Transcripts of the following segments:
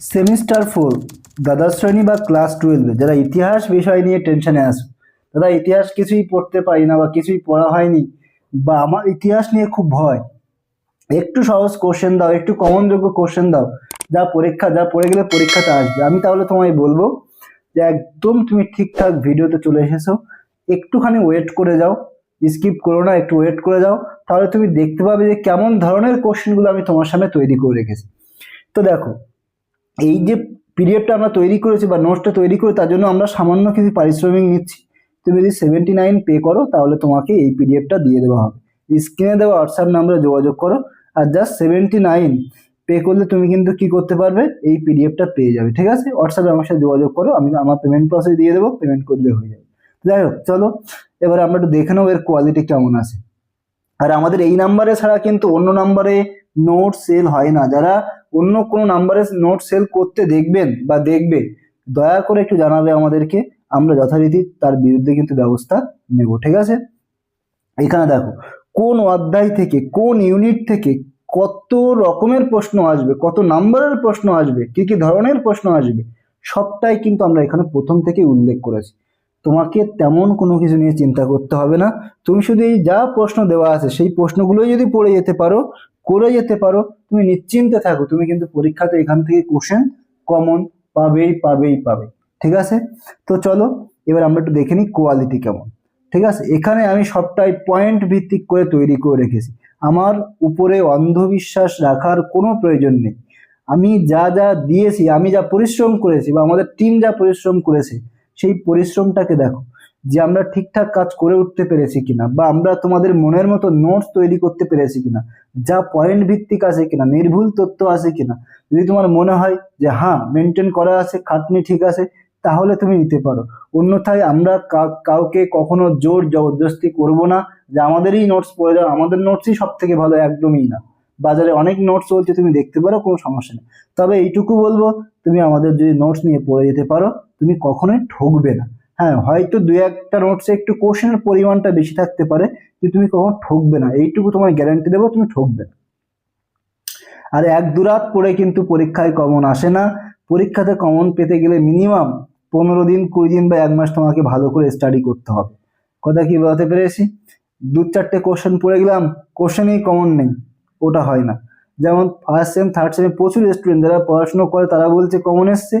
Semester four দ্বাদশ শ্রেণি বা ক্লাস টুয়েলভে যারা ইতিহাস বিষয় নিয়ে টেনশনে আসো তারা ইতিহাস কিছুই পড়তে পারি না বা কিছুই পড়া হয়নি বা আমার ইতিহাস নিয়ে খুব ভয়। একটু সহজ কোশ্চেন দাও, একটু কমনযোগ্য কোশ্চেন দাও, যা পরীক্ষা, যা পড়ে গেলে পরীক্ষাতে আসবে। আমি তাহলে তোমায় বলব যে একদম তুমি ঠিকঠাক ভিডিওতে চলে এসেছ, একটুখানি ওয়েট করে যাও স্কিপ করো না, একটু ওয়েট করে যাও, তাহলে তুমি দেখতে পাবে যে কেমন ধরনের কোশ্চেনগুলো আমি তোমার সামনে তৈরি করে রেখেছি। তো দেখো এই যে পিডিএফটা আমরা তৈরি করেছি বা নোটসটা তৈরি করে তার জন্য আমরা সামান্য কিছু পারিশ্রমিক নিচ্ছি। তুমি যদি সেভেন্টি নাইন পে করো, তাহলে তোমাকে এই পিডিএফটা দিয়ে দেওয়া হবে। স্ক্রিনে দেওয়া হোয়াটসঅ্যাপ নাম্বারে যোগাযোগ করো আর জাস্ট সেভেন্টি নাইন পে করলে তুমি কিন্তু কি করতে পারবে? এই পিডিএফটা পেয়ে যাবে। ঠিক আছে? হোয়াটসঅ্যাপে আমার সাথে যোগাযোগ করো, আমি আমার পেমেন্ট প্রসেস দিয়ে দেবো পেমেন্ট করলে হয়ে যাবে। যাই হোক, চলো, এবার আমরা একটু দেখে নেব এর কোয়ালিটি কেমন আছে। আর আমাদের এই নাম্বারে ছাড়া কিন্তু অন্য নাম্বারে নোট সেল হয় না। যারা অন্য কোনো নাম্বারে নোট সেল করতে দেখবেন বা দেখবে, দয়া করে একটু জানাবে আমাদেরকে, আমরা যথারীতি তার বিরুদ্ধে কিন্তু ব্যবস্থা নেব, ঠিক আছে? এখানে দেখো, কোন অধ্যায় থেকে, কোন ইউনিট থেকে কত রকমের প্রশ্ন আসবে, কত নাম্বারের প্রশ্ন আসবে, কি কি ধরনের প্রশ্ন আসবে, সবটাই কিন্তু আমরা এখানে প্রথম থেকে উল্লেখ করেছি। তোমাকে তেমন কোনো কিছু নিয়ে চিন্তা করতে হবে না। তুমি শুধু এই যা প্রশ্ন দেওয়া আছে, সেই প্রশ্নগুলোই যদি পড়ে যেতে পারো করে যেতে পারো। তুমি নিশ্চিন্তে থাকো। তুমি কিন্তু পরীক্ষাতে এখান থেকে কোশ্চেন কমন পাবেই পাবেই পাবে ঠিক আছে? তো চলো, এবার আমরা একটু দেখে নিই কোয়ালিটি কেমন। ঠিক আছে? এখানে আমি সবটাই পয়েন্ট ভিত্তিক করে তৈরি করে রেখেছি। আমার উপরে অন্ধবিশ্বাস রাখার কোনো প্রয়োজন নেই। আমি যা যা দিয়েছি, আমি যা পরিশ্রম করেছি বা আমাদের টিম যা পরিশ্রম করেছে, সেই পরিশ্রমটাকে দেখো। যে আমরা ঠিকঠাক কাজ করে উঠতে পেরেছি কিনা, বা আমরা তোমাদের মনের মতো নোটস তৈরি করতে পেরেছি কিনা, যা পয়েন্ট ভিত্তিক আছে কিনা, নির্ভুল তথ্য আছে কিনা, যদি তোমার মনে হয় যে হ্যাঁ মেনটেন করা আছে, খাটনি ঠিক আছে, তাহলে তুমি নিতে পারো। অন্যথায় আমরা কাউকে কখনো জোর জবরদস্তি করব না, যে আমাদেরই নোটস পড়ে যাও, আমাদের নোটসই সব থেকে ভালো, একদমই না। বাজারে অনেক নোটস চলছে তুমি দেখতে পারো, কোনো সমস্যা নেই। তবে এইটুকু বলব, তুমি আমাদের যদি নোটস নিয়ে পড়ে যেতে পারো, তুমি কখনোই ঠকবে না। হ্যাঁ হয়তো দু একটা নোটসে একটু কোশ্চেনের পরিমাণটা বেশি থাকতে পারে, কিন্তু তুমি কখনো ঠকবে না। এইটুকু তোমার গ্যারান্টি দেবো, তুমি ঠকবে না। আর এক দুরাত পরে কিন্তু পরীক্ষায় কমন আসে না। পরীক্ষাতে কমন পেতে গেলে মিনিমাম পনেরো দিন, কুড়ি দিন বা এক মাস তোমাকে ভালো করে স্টাডি করতে হবে। কথা কি বলতে পেরেছি? দু চারটে কোশ্চেন পড়ে গেলাম কোশ্চেনেই কমন নেই, ওটা হয় না। যেমন ফার্স্ট সেম থার্ড সেমে প্রচুর স্টুডেন্ট যারা পড়াশুনো করে, তারা বলছে কমন এসছে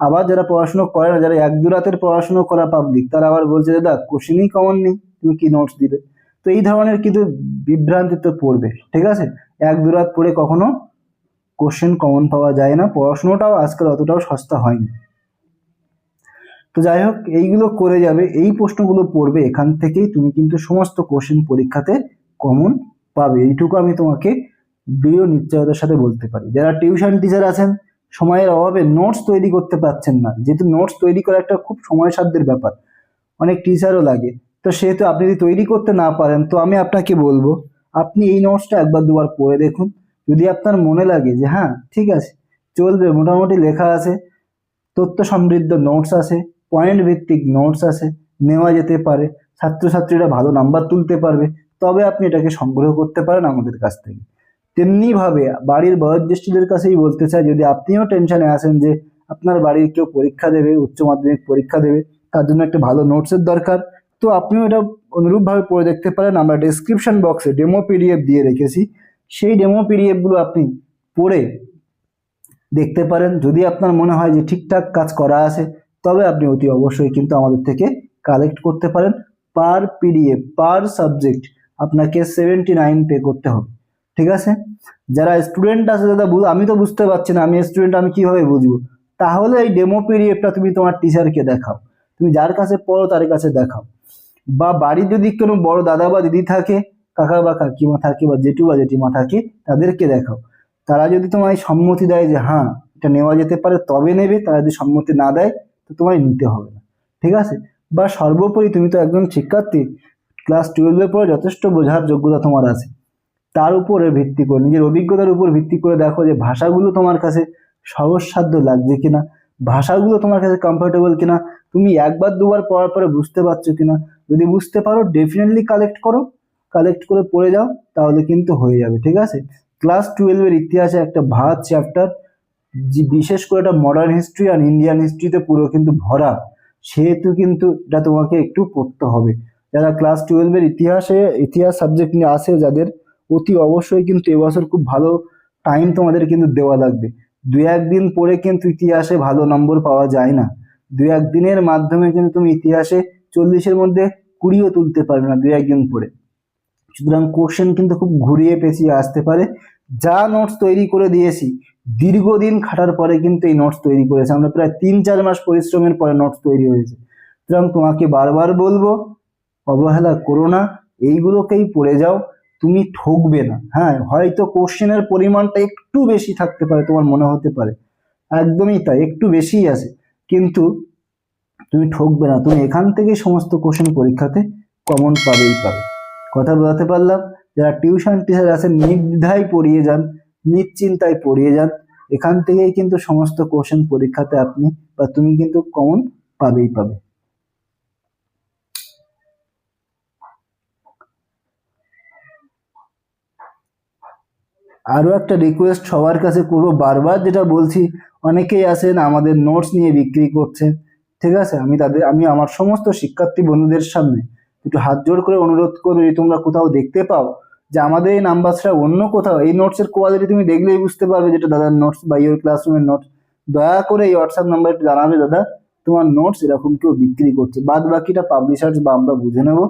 আবার যারা পড়াশুনো করে না, যারা এক দু রাতের পড়াশুনো করা পাবলিক তারা আবার বলছে, দাদা কোশ্চেনই কমন নেই, তুমি কি নোটস দিবে তো এই ধরনের কিন্তু বিভ্রান্তি তো পড়বে, ঠিক আছে? এক দু রাত পড়ে কখনো কোশ্চেন কমন পাওয়া যায় না, পড়াশুনোটাও আজকাল অতটাও সস্তা হয়নি। তো যাই হোক, এইগুলো করে যাবে, এই প্রশ্নগুলো পড়বে, এখান থেকেই তুমি কিন্তু সমস্ত কোশ্চেন পরীক্ষাতে কমন পাবে। এইটুকু আমি তোমাকে দৃঢ় নিশ্চয়তার সাথে বলতে পারি। যারা টিউশন টিচার আছেন সময়ের অভাবে নোটস তৈরি করতে পারছেন না। যেহেতু নোটস তৈরি করা একটা খুব সময় সাধ্যের ব্যাপার। অনেক টিচারও লাগে। তো সেহেতু আপনি যদি তৈরি করতে না পারেন, তো আমি আপনাকে বলব, আপনি এই নোটসটা একবার দুবার পড়ে দেখুন। যদি আপনার মনে লাগে যে হ্যাঁ ঠিক আছে, চলবে, মোটামুটি লেখা আছে তথ্য সমৃদ্ধ নোটস আছে পয়েন্ট ভিত্তিক নোটস আছে, নেওয়া যেতে পারে, ছাত্রছাত্রীরা ভালো নাম্বার তুলতে পারবে। তবে আপনি এটাকে সংগ্রহ করতে পারেন আমাদের কাছ থেকে। তেমনিভাবে বাড়ির বয়োজ্যেষ্ঠদের কাছেই বলতে চাই, যদি আপনিও টেনশনে আছেন যে আপনার বাড়ির কেউ পরীক্ষা দেবে, উচ্চ মাধ্যমিক পরীক্ষা দেবে, তার জন্য একটা ভালো নোটসের দরকার। তো আপনিও এটা অনুরূপভাবে পড়ে দেখতে পারেন। আমরা ডেসক্রিপশন বক্সে ডেমো পিডিএফ দিয়ে রেখেছি। সেই ডেমো পিডিএফগুলো আপনি পড়ে দেখতে পারেন। যদি আপনার মনে হয় যে ঠিকঠাক কাজ করা আছে, তবে আপনি অতি অবশ্যই কিন্তু আমাদের থেকে কালেক্ট করতে পারেন। পার পিডিএফ পার সাবজেক্ট আপনাকে সেভেন্টি নাইন পে করতে হবে। ঠিক আছে? যারা স্টুডেন্ট আছে, দাদা আমি তো বুঝতে পারছি না, আমি স্টুডেন্ট আমি কীভাবে বুঝব? তাহলে এই ডেমো পিডিএফটা তুমি তোমার টিচারকে দেখাও। তুমি যার কাছে পড়ো, তার কাছে দেখাও। বা বাড়ির যদি কোনো বড় দাদা বা দিদি থাকে, কাকা বা কাকিমা থাকে, বা জেঠু বা জেঠিমা থাকে, তাদেরকে দেখাও। তারা যদি তোমায় সম্মতি দেয় যে হ্যাঁ এটা নেওয়া যেতে পারে, তবে নেবে। তারা যদি সম্মতি না দেয়, তো তোমায় নিতে হবে না। ঠিক আছে? বা সর্বোপরি তুমি তো একজন শিক্ষার্থী ক্লাস টুয়েলভের পরে যথেষ্ট বোঝার যোগ্যতা তোমার আছে। তার উপরে ভিত্তি করে, নিজের অভিজ্ঞতার উপর ভিত্তি করে দেখো যে ভাষাগুলো তোমার কাছে সহজসাধ্য লাগছে কিনা, ভাষাগুলো তোমার কাছে কমফোর্টেবল কিনা, তুমি একবার দুবার পড়ার পরে বুঝতে পারছ কিনা। যদি বুঝতে পারো ডেফিনেটলি কালেক্ট করো কালেক্ট করে পড়ে যাও, তাহলে কিন্তু হয়ে যাবে, ঠিক আছে? ক্লাস টুয়েলভের ইতিহাসে একটা ভাত চ্যাপ্টার বিশেষ করে এটা মডার্ন হিস্ট্রি আর ইন্ডিয়ান হিস্ট্রিতে পুরো কিন্তু ভরা, সেহেতু কিন্তু এটা তোমাকে একটু পড়তে হবে। যারা ক্লাস টুয়েলভের ইতিহাসে, ইতিহাস সাবজেক্ট নিয়ে আসে যাদের অতি অবশ্যই কিন্তু এবছর খুব ভালো টাইম তোমাদের কিন্তু দেওয়া লাগবে। দু একদিন পরে কিন্তু ইতিহাসে ভালো নম্বর পাওয়া যায় না। দু একদিনের মাধ্যমে কিন্তু তুমি ইতিহাসে চল্লিশের মধ্যে কুড়িও তুলতে পারবে না দু একদিন পরে। সুতরাং কোশ্চেন কিন্তু খুব ঘুরিয়ে পেঁচিয়ে আসতে পারে। যা নোটস তৈরি করে দিয়েছি, দীর্ঘদিন খাটার পরে কিন্তু এই নোটস তৈরি করেছে। আমরা প্রায় তিন চার মাস পরিশ্রমের পরে নোটস তৈরি হয়েছে। সুতরাং তোমাকে বারবার বলব, অবহেলা করো না, এইগুলোকেই পড়ে যাও। তুমি ঠকবে না। হ্যাঁ হয়তো কোশ্চেনের পরিমাণটা একটু বেশি থাকতে পারে, তোমার মনে হতে পারে। একদমই তাই, একটু বেশিই আছে। কিন্তু তুমি ঠকবে না, তুমি এখান থেকে সমস্ত কোশ্চেন পরীক্ষাতে কমন পাবেই পাবে। কথা বোঝাতে পারলাম? যারা টিউশন টিচার আছেন, নির্দ্বিধায় পড়িয়ে যান, নিশ্চিন্তায় পড়িয়ে যান, এখান থেকেই কিন্তু সমস্ত কোশ্চেন পরীক্ষাতে আপনি বা তুমি কিন্তু কমন পাবেই পাবে। আরও একটা রিকোয়েস্ট সবার কাছে করব বারবার যেটা বলছি, অনেকেই আছেন আমাদের নোটস নিয়ে বিক্রি করছেন, ঠিক আছে? আমি তাদের, আমি আমার সমস্ত শিক্ষার্থী বন্ধুদের সামনে একটু হাত জোড় করে অনুরোধ করব যদি তোমরা কোথাও দেখতে পাও যে আমাদের এই নাম্বার ছাড়া অন্য কোথাও, এই নোটসের কোয়ালিটি তুমি দেখলেই বুঝতে পারবে যেটা দাদার নোটস বা ইয়োর ক্লাসরুমের নোটস দয়া করে এই হোয়াটসঅ্যাপ নাম্বার একটু জানাবে দাদা, তোমার নোটস এরকম কেউ বিক্রি করছে। বাদ বাকিটা পাবলিশার্স বা আমরা বুঝে নেব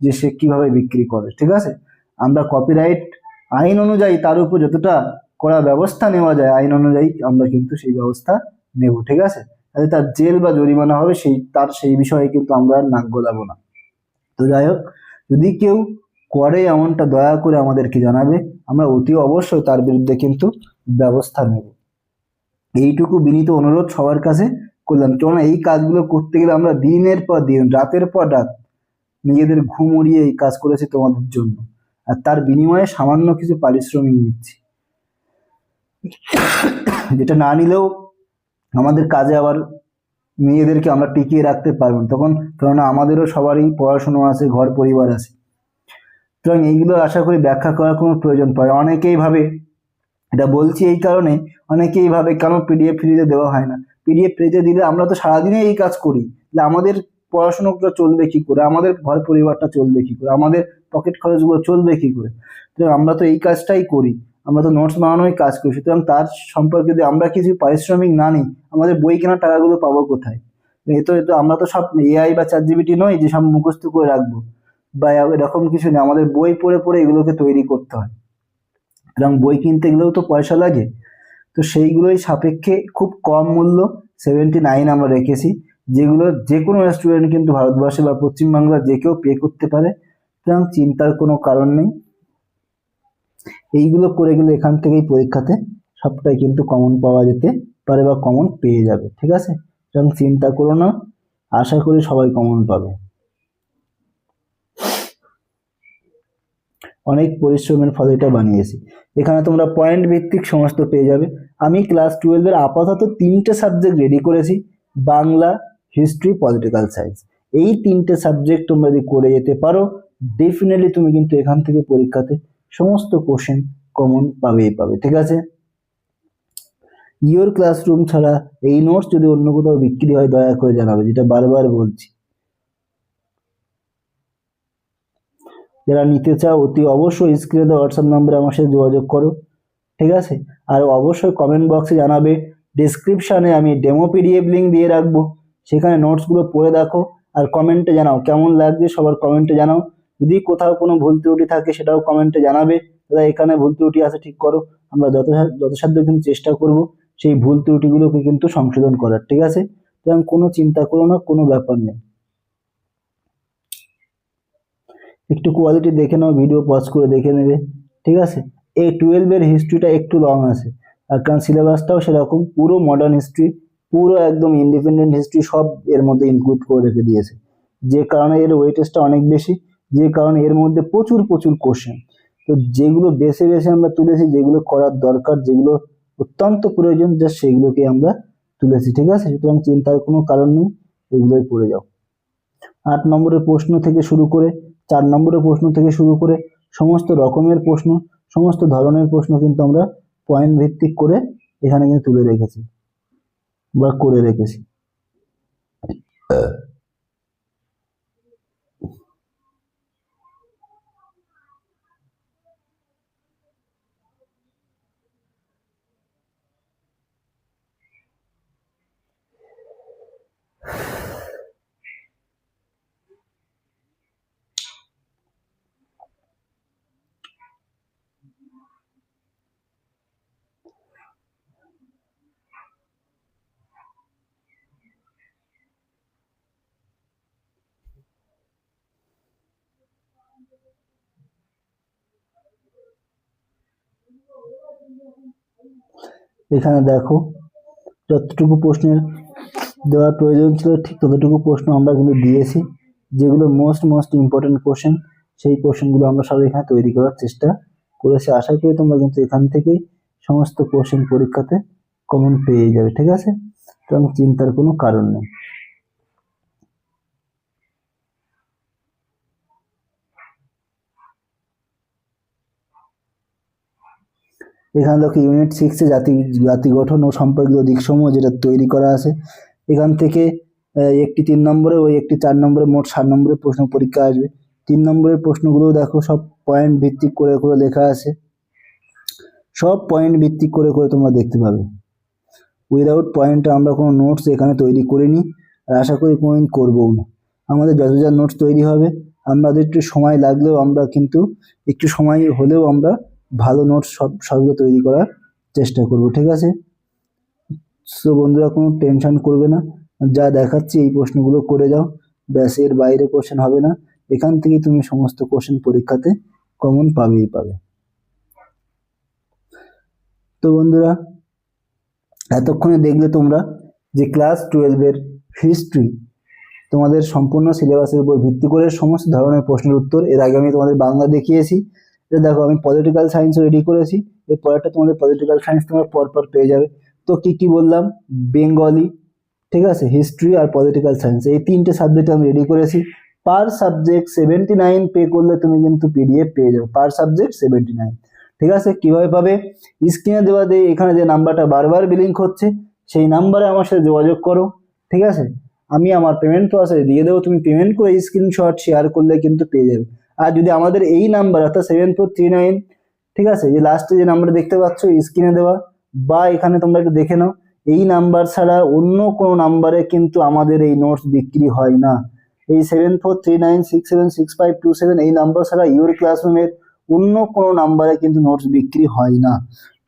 যে সে কীভাবে বিক্রি করে, ঠিক আছে? আমরা কপিরাইট আইন অনুযায়ী তার উপর যতটা করা ব্যবস্থা নেওয়া যায়, আইন অনুযায়ী আমরা কিন্তু সেই ব্যবস্থা নেব, ঠিক আছে? তাহলে তার জেল বা জরিমানা হবে সেই, তার সেই বিষয়ে কিন্তু আমরা আর নাক গলাবো না। তো যাই হোক, যদি কেউ করে এমনটা, দয়া করে আমাদেরকে জানাবে, আমরা অতি অবশ্যই তার বিরুদ্ধে কিন্তু ব্যবস্থা নেব। এইটুকু বিনীত অনুরোধ সবার কাছে করলাম। কেননা এই কাজগুলো করতে গেলে আমরা দিনের পর দিন, রাতের পর রাত, নিজেদের ঘুম উড়িয়ে এই কাজ করেছি তোমাদের জন্য। আর তার বিনিময়ে সামান্য কিছু পারিশ্রমিক নিচ্ছি। যেটা না নিলেও আমাদের কাজে আবার মেয়েদেরকে আমরা টিকিয়ে রাখতে পারব তখন কেননা আমাদেরও সবারই পড়াশুনো আছে, ঘর পরিবার আছে। সুতরাং এইগুলো আশা করি ব্যাখ্যা করার কোনো প্রয়োজন পড়ে অনেকেই ভাবে, এটা বলছি এই কারণে, অনেকেই ভাবে কেন পিডিএফ ফ্রিতে দেওয়া হয় না। পিডিএফ ফ্রিতে দিলে আমরা তো সারাদিনে এই কাজ করি। আমাদের পড়াশোনাটা চলবে কি করে? আমাদের ঘর পরিবারটা চলবে কি করে? আমাদের পকেট খরচগুলো চলবে কি করে? তো আমরা তো এই কাজটাই করি। আমরা তো নোটস বানানোই কাজ করি। সুতরাং তার সম্পর্কে যদি আমরা কিছু পারিশ্রমিক না নিই, আমাদের বই কেনার টাকাগুলো পাবো কোথায়? এ তো তো আমরা তো সব এআই বা চার জিবিটি নই যে সব মুখস্থ করে রাখব। বা এরকম কিছু নেই। আমাদের বই পড়ে পড়ে এগুলোকে তৈরি করতে হয়। সুতরাং বই কিনতে গেলেও তো পয়সা লাগে। তো সেইগুলোই সাপেক্ষে খুব কম মূল্য সেভেন্টি নাইন আমরা রেখেছি। যেগুলো যে কোনো স্টুডেন্ট কিন্তু ভারতবর্ষে বা পশ্চিমবাংলার যে কেউ পে করতে পারে। সুতরাং চিন্তার কোনো কারণ নেই। এইগুলো করে গেলে এখান থেকেই পরীক্ষাতে সবটাই কিন্তু কমন পাওয়া যেতে পারে বা কমন পেয়ে যাবে, ঠিক আছে? সুতরাং চিন্তা করো না, আশা করি সবাই কমন পাবে। অনেক পরিশ্রমের ফলে এটা বানিয়েছি। এখানে তোমরা পয়েন্ট ভিত্তিক সমস্ত পেয়ে যাবে। আমি ক্লাস টুয়েলভের আপাতত তিনটে সাবজেক্ট রেডি করেছি, বাংলা হিস্ট্রি পলিটিক্যাল সায়েন্স এই তিনটে সাবজেক্ট তোমরা যদি করে যেতে পারো ডেফিনেটলি তুমি কিন্তু এখান থেকে পরীক্ষাতে সমস্ত কোশ্চেন কমন পাবেই পাবে, ঠিক আছে? ইয়োর ক্লাসরুম ছাড়া এই নোটস যদি অন্য কোথাও বিক্রি হয়, দয়া করে জানাবে, যেটা বারবার বলছি। যারা নিতে চাও, অতি অবশ্যই স্ক্রিনে দেওয়া হোয়াটসঅ্যাপ নম্বরে আমার সাথে যোগাযোগ করো, ঠিক আছে? আর অবশ্যই কমেন্ট বক্সে জানাবে ডিসক্রিপশানে আমি ডেমো পিডিএফ লিঙ্ক দিয়ে রাখব, সেখানে নোটসগুলো পড়ে দেখো, আর কমেন্টে জানাও, কেমন লাগছে সবার কমেন্টে জানাও। যদি কোথাও কোনো ভুল ত্রুটি থাকে সেটাও কমেন্টে জানাবে। দাদা, এখানে ভুল ত্রুটি আছে, ঠিক করো। আমরা যত যথাসাধ্য কিন্তু চেষ্টা করব সেই ভুল ত্রুটিগুলোকে কিন্তু সংশোধন করার, ঠিক আছে? সুতরাং কোনো চিন্তা করো না, কোনো ব্যাপার নেই। একটু কোয়ালিটি দেখে নাও ভিডিও পজ করে দেখে নেবে, ঠিক আছে? এই টুয়েলভের হিস্ট্রিটা একটু লং আছে। আর কারণ সিলেবাসটাও সেরকম, পুরো মডার্ন হিস্ট্রি পুরো একদম ইন্ডিপেন্ডেন্ট হিস্ট্রি সব এর মধ্যে ইনক্লুড করে রেখে দিয়েছে। যে কারণে এর ওয়েটেজটা অনেক বেশি। যে কারণে এর মধ্যে প্রচুর প্রচুর কোশ্চেন তো যেগুলো বেছে বেছে আমরা তুলেছি, যেগুলো করার দরকার, যেগুলো অত্যন্ত প্রয়োজন যা সেগুলোকে আমরা তুলেছি, ঠিক আছে? সুতরাং চিন্তার কোনো কারণ নেই, এগুলোই পড়ে যাও। আট নম্বরের প্রশ্ন থেকে শুরু করে, চার নম্বরের প্রশ্ন থেকে শুরু করে, সমস্ত রকমের প্রশ্ন, সমস্ত ধরনের প্রশ্ন কিন্তু আমরা পয়েন্ট ভিত্তিক করে এখানে কিন্তু তুলে রেখেছি বা করে রেখেছি। এখানে দেখো, যতটুকু প্রশ্নের দেওয়ার প্রয়োজন ছিল, ঠিক ততটুকু প্রশ্ন আমরা কিন্তু দিয়েছি। যেগুলো মোস্ট মোস্ট ইম্পর্টেন্ট কোশ্চেন সেই কোশ্চেনগুলো আমরা সব এখানে তৈরি করার চেষ্টা করেছি। আশা করি তোমরা কিন্তু এখান থেকেই সমস্ত কোশ্চেন পরীক্ষাতে কমন পেয়ে যাবে, ঠিক আছে? তো চিন্তার কোনো কারণ নেই। এখানে দেখো ইউনিট সিক্সে জাতি জাতি গঠন ও সম্পর্কিত দিকসমূহ যেটা তৈরি করা আছে। এখান থেকে একটি তিন নম্বরে ওই একটি চার নম্বরে মোট সাত নম্বরের প্রশ্ন পরীক্ষা আসবে। তিন নম্বরের প্রশ্নগুলো দেখো সব পয়েন্ট ভিত্তিক করে করে লেখা আছে। সব পয়েন্ট ভিত্তিক করে করে তোমরা দেখতে পাবে। উইদাউট পয়েন্টে আমরা কোনো নোটস এখানে তৈরি করিনি আর আশা করি কোনোদিন করবও না। আমাদের যত যা নোটস তৈরি হবে, আমাদের একটু সময় লাগলেও আমরা কিন্তু, একটু সময় হলেও আমরা ভালো নোটস সব, সবগুলো তৈরি করার চেষ্টা করব, ঠিক আছে? সো বন্ধুরা, কোনো টেনশন করবে না। যা দেখাচ্ছি, এই প্রশ্নগুলো করে যাও। ব্যাস, এর বাইরে কোশ্চেন হবে না। এখান থেকে তুমি সমস্ত কোশ্চেন পরীক্ষাতে কমন পাবেই পাবে। তো বন্ধুরা, এতক্ষণে দেখলে তোমরা যে ক্লাস টুয়েলভের হিস্ট্রি তোমাদের সম্পূর্ণ সিলেবাসের উপর ভিত্তি করে সমস্ত ধরনের প্রশ্নের উত্তর এর আগে আমি তোমাদের বাংলা দেখিয়েছি। এটা দেখো আমি পলিটিক্যাল সায়েন্সও রেডি করেছি এর পরেরটা তোমাদের পলিটিক্যাল সায়েন্স তোমরা পরপর পেয়ে যাবে। তো কি কি বললাম? বেঙ্গলি ঠিক আছে? হিস্ট্রি আর পলিটিক্যাল সায়েন্স এই তিনটে সাবজেক্ট আমি রেডি করেছি। Per subject seventy nine pay করলে তুমি কিন্তু পিডিএফ পেয়ে যাবে। পার সাবজেক্ট সেভেন্টি নাইন ঠিক আছে? কীভাবে পাবে? স্ক্রিনে দেওয়া দিয়ে এখানে যে নাম্বারটা বারবার বিলিংক হচ্ছে, সেই নাম্বারে আমার সাথে যোগাযোগ করো, ঠিক আছে? আমি আমার পেমেন্ট প্রসেসে দিয়ে দেবো, তুমি পেমেন্ট করে স্ক্রিনশট শেয়ার করলে কিন্তু পেয়ে যাবে। আর যদি আমাদের এই নাম্বার অর্থাৎ সেভেন ফোর থ্রি নাইন ঠিক আছে? যে লাস্টে যে নাম্বার দেখতে পাচ্ছ স্ক্রিনে দেওয়া, বা এখানে তোমরা একটু দেখে নাও, এই নাম্বার ছাড়া অন্য কোনো নাম্বারে কিন্তু আমাদের এই নোটস বিক্রি হয় না। এই seven four three nine six seven six five two seven এই নাম্বার ছাড়া ইউর ক্লাসরুমের অন্য কোনো নাম্বারে কিন্তু নোটস বিক্রি হয় না।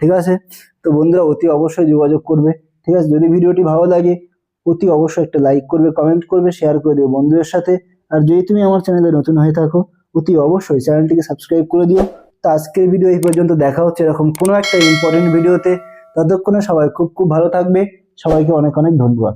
ঠিক আছে? তো বন্ধুরা, অতি অবশ্যই যোগাযোগ করবে। ঠিক আছে? যদি ভিডিওটি ভালো লাগে, অতি অবশ্যই একটা লাইক করবে কমেন্ট করবে শেয়ার করে দেবে বন্ধুদের সাথে। আর যদি তুমি আমার চ্যানেলে নতুন হয়ে থাকো অতি অবশ্যই চ্যানেলটিকে সাবস্ক্রাইব করে দিও। তো আজকের ভিডিও এই পর্যন্ত, দেখা হচ্ছে এরকম কোনো একটা ইম্পর্টেন্ট ভিডিওতে। ততক্ষণে সবাই খুব খুব ভালো থাকবে। সবাইকে অনেক অনেক ধন্যবাদ।